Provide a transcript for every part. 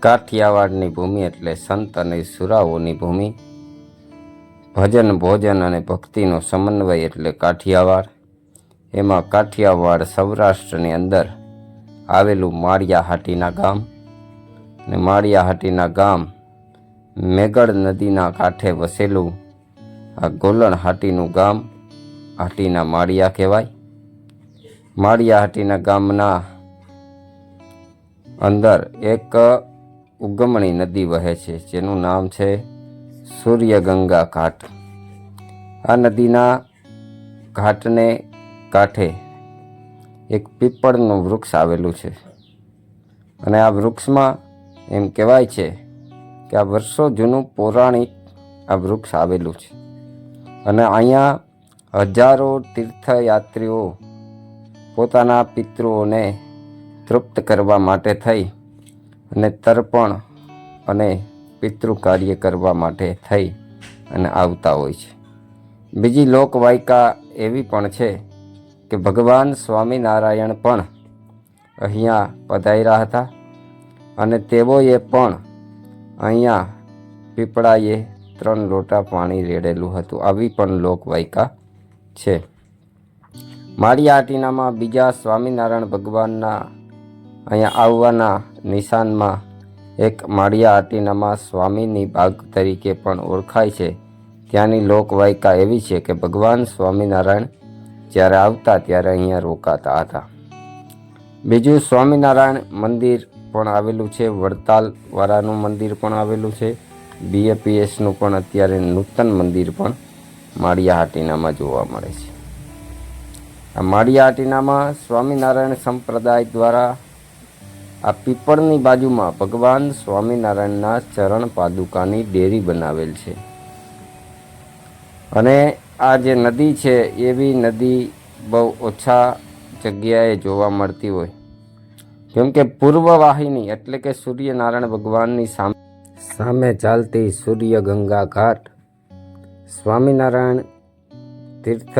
કાઠિયાવાડની ભૂમિ એટલે સંત અને સુરાઓની ભૂમિ. ભજન, ભોજન અને ભક્તિનો સમન્વય એટલે કાઠિયાવાડ. એમાં કાઠિયાવાડ સૌરાષ્ટ્રની અંદર આવેલું માળિયા હાટીના ગામ ને માળિયાહાટીના ગામ મેગડ નદીના કાંઠે વસેલું આ ગોલણ હાટીનું ગામ હાટીના માળિયા કહેવાય. માળિયાહાટીના ગામના અંદર એક ઉગમણી નદી વહે છે, જેનું નામ છે સૂર્યગંગા ઘાટ. આ નદીના ઘાટને કાંઠે એક પીપળનું વૃક્ષ આવેલું છે. અને આ વૃક્ષમાં એમ કહેવાય છે કે આ વર્ષો જૂનું પૌરાણિક આ વૃક્ષ આવેલું છે. અને અહીંયા હજારો તીર્થયાત્રીઓ પોતાના પિતૃઓને તૃપ્ત કરવા માટે થઈ અને તર્પણ અને પિતૃ કાર્ય કરવા માટે થઈ અને આવતા હોય છે. બીજી લોકવાયકા એવી પણ છે કે ભગવાન સ્વામિનારાયણ પણ અહીંયા પધાર્યા હતા અને તેઓએ પણ અહીંયા પીપળાએ ત્રણ લોટા પાણી રેડેલું હતું. આવી પણ લોકવાયકા છે. માળિયા આટીનામાં બીજા સ્વામિનારાયણ ભગવાનના અહીંયા આવવાના નિશાનમાં એક માળિયા આટીનામાં સ્વામીની બાગ તરીકે પણ ઓળખાય છે. ત્યાંની લોકવાયકા એવી છે કે ભગવાન સ્વામિનારાયણ જ્યારે આવતા ત્યારે અહીંયા રોકાતા હતા. બીજું સ્વામિનારાયણ મંદિર પણ આવેલું છે. વડતાલવાળાનું મંદિર પણ આવેલું છે. બીએપીએસનું પણ અત્યારે નૂતન મંદિર પણ માળિયા હાટીનામાં જોવા મળે છે. આ માળિયા હાટીનામાં સ્વામિનારાયણ સંપ્રદાય દ્વારા આ પીપળની બાજુમાં ભગવાન સ્વામિનારાયણના ચરણ પાદુકાની ડેરી બનાવેલ છે. અને આ જે નદી છે એવી નદી બહુ ઓછા જગ્યાએ જોવા મળતી હોય. કેમ કે પૂર્વ વાહિની એટલે કે સૂર્યનારાયણ ભગવાનની સામે સામે ચાલતી સૂર્ય ગંગા ઘાટ. સ્વામિનારાયણ તીર્થ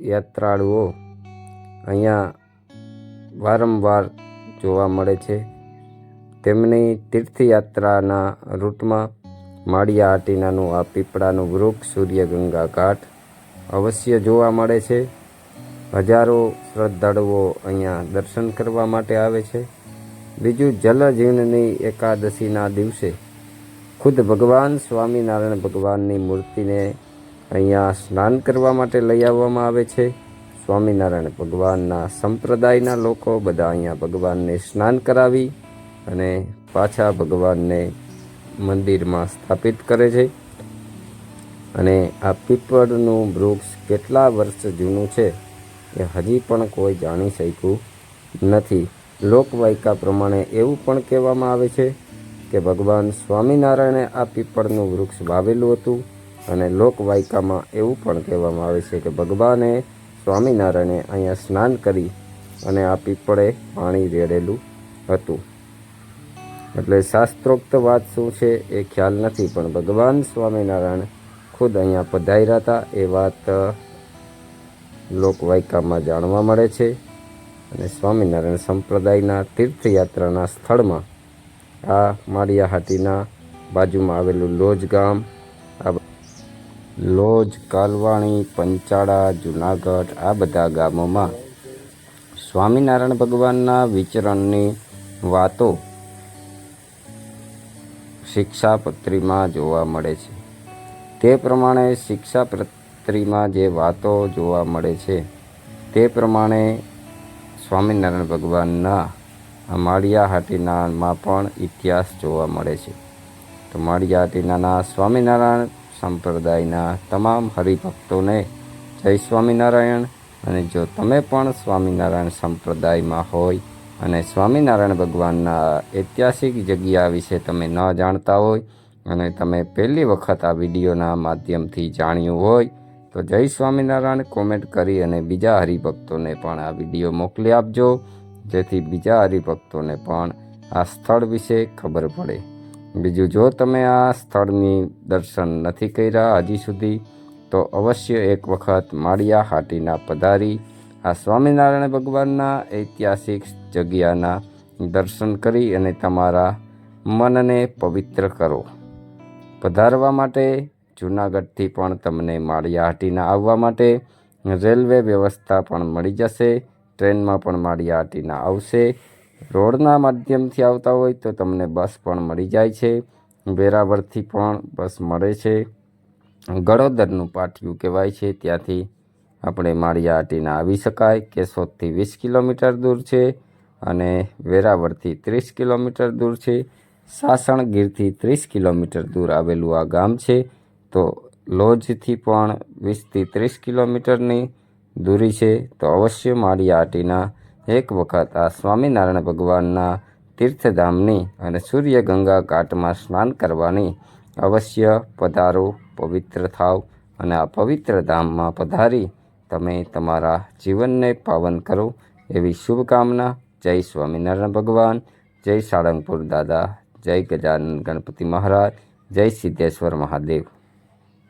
યાત્રાળુઓ અહીંયા વારંવાર જોવા મળે છે. તેમની તીર્થયાત્રાના રૂટમાં માળિયા આટીનાનું આ પીપળાનું વૃક્ષ સૂર્યગંગા ઘાટ અવશ્ય જોવા મળે છે. હજારો શ્રદ્ધાળુઓ અહીંયા દર્શન કરવા માટે આવે છે. બીજું જલજીણની એકાદશીના દિવસે ખુદ ભગવાન સ્વામિનારાયણ ભગવાનની મૂર્તિને અહીંયા સ્નાન કરવા માટે લઈ આવવામાં આવે છે. સ્વામિનારાયણ ભગવાનના સંપ્રદાયના લોકો બધા અહીંયા ભગવાનને સ્નાન કરાવી અને પાછા ભગવાનને મંદિરમાં સ્થાપિત કરે છે. અને આ પીપળનું વૃક્ષ કેટલા વર્ષ જૂનું છે એ હજી પણ કોઈ જાણી શક્યું નથી. લોકવાયકા પ્રમાણે એવું પણ કહેવામાં આવે છે કે ભગવાન સ્વામિનારાયણે આ પીપળનું વૃક્ષ વાવેલું હતું અને લોકવાયકામાં એવું પણ કહેવામાં આવે છે કે ભગવાને સ્વામિનારાયણે અહીંયા સ્નાન કરી અને આ પીપળે પાણી રેડેલું હતું. એટલે શાસ્ત્રોક્ત વાત શું છે એ ખ્યાલ નથી, પણ ભગવાન સ્વામિનારાયણ ખુદ અહીંયા પધાર્યા હતા. એ વાત લોકવાયકામાં જાણવા મળે છે અને સ્વામિનારાયણ સંપ્રદાયના તીર્થયાત્રાના સ્થળમાં આ માળિયા હાટીના બાજુમાં આવેલું લોજ ગામ, આ લોજ, કાલવાણી, પંચાળા, જુનાગઢ, આ બધા ગામોમાં સ્વામિનારાયણ ભગવાનના વિચરણની વાતો શિક્ષાપત્રીમાં જોવા મળે છે. તે પ્રમાણે શિક્ષાપત્રીમાં જે વાતો જોવા મળે છે, તે પ્રમાણે સ્વામિનારાયણ ભગવાનના આ માળિયા હાટીનામાં પણ ઇતિહાસ જોવા મળે છે. તો માળિયા હાટીનાના સ્વામિનારાયણ સંપ્રદાયના તમામ હરિભક્તોને જય સ્વામિનારાયણ. અને જો તમે પણ સ્વામિનારાયણ સંપ્રદાયમાં હોય અને સ્વામિનારાયણ ભગવાનના ઐતિહાસિક જગ્યા વિશે તમે ન જાણતા હોય અને તમે પહેલી વખત આ વિડીયોના માધ્યમથી જાણ્યું હોય, તો જય સ્વામિનારાયણ કોમેન્ટ કરી અને બીજા હરિભક્તોને પણ આ વીડિયો મોકલી આપજો, જેથી બીજા હરિભક્તોને પણ આ સ્થળ વિશે ખબર પડે. બીજું, જો તમે આ સ્થળની દર્શન નથી કર્યા હજી સુધી, તો અવશ્ય એક વખત માળિયા હાટીના પધારી આ સ્વામિનારાયણ ભગવાનના ઐતિહાસિક જગ્યાના દર્શન કરી અને તમારા મનને પવિત્ર કરો. પધારવા માટે, જૂનાગઢથી પણ તમને માળિયાહાટીના આવવા માટે રેલવે વ્યવસ્થા પણ મળી જશે, ટ્રેનમાં પણ માળિયાહાટીના આવશે. રોડના માધ્યમથી આવતા હોય તો તમને બસ પણ મળી જાય છે. વેરાવળથી પણ બસ મળે છે. ગળોદરનું પાટિયું કહેવાય છે. ત્યાંથી આપણે માળિયાહાટીના આવી શકાય. કેશોદથી વીસ કિલોમીટર દૂર છે અને વેરાવળથી ત્રીસ કિલોમીટર દૂર છે. સાસણગીરથી ત્રીસ કિલોમીટર દૂર આવેલું આ ગામ છે. તો લોજથી પણ વીસથી ત્રીસ કિલોમીટરની દૂરી છે. તો અવશ્ય માળિયાહાટીના એક વખત આ સ્વામિનારાયણ ભગવાનના તીર્થધામની અને સૂર્યગંગા ઘાટમાં સ્નાન કરવાની અવશ્ય પધારો, પવિત્ર થાવ અને આ પવિત્ર ધામમાં પધારી તમે તમારા જીવનને પાવન કરો એવી શુભકામના. જય સ્વામિનારાયણ ભગવાન. જય સાળંગપુર દાદા. જય ગજાનન ગણપતિ મહારાજ. જય સિદ્ધેશ્વર મહાદેવ.